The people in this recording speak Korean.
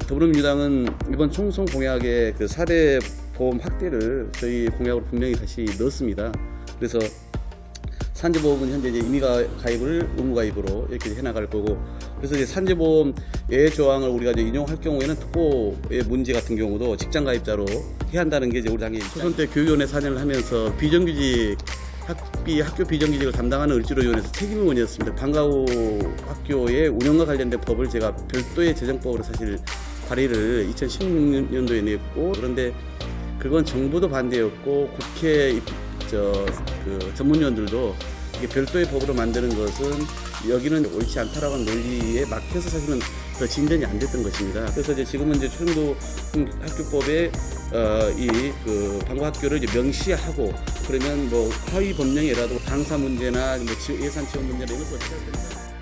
더불어민주당은 이번 총선 공약에 그 사대 보험 확대를 저희 공약으로 분명히 다시 넣었습니다. 그래서 산재보험은 현재 이제 임의가 가입을 의무가입으로 이렇게 해나갈 거고 그래서 이제 산재보험 예 조항을 우리가 이제 인용할 경우에는 특보의 문제 같은 경우도 직장 가입자로 해야 한다는 게 이제 우리 당의 초선 때 교육위원회 4년을 하면서 비정규직 학비 학교 비정규직을 담당하는 을지로위원회에서 책임 의원이었습니다. 방과후 학교의 운영과 관련된 법을 제가 별도의 재정법으로 사실 발의를 2016년도에 냈고 그런데 그건 정부도 반대였고 국회 입- 저, 그 전문위원들도 이게 별도의 법으로 만드는 것은 여기는 옳지 않다라고 하는 논리에 막혀서 사실은 더 진전이 안 됐던 것입니다. 그래서 이제 지금은 이제 초등도 학교법에 어, 이그 방과학교를 이제 명시하고 그러면 뭐 하위 법령이라도 강사 문제나 뭐 지- 예산 지원 문제나 이런 것도 건가.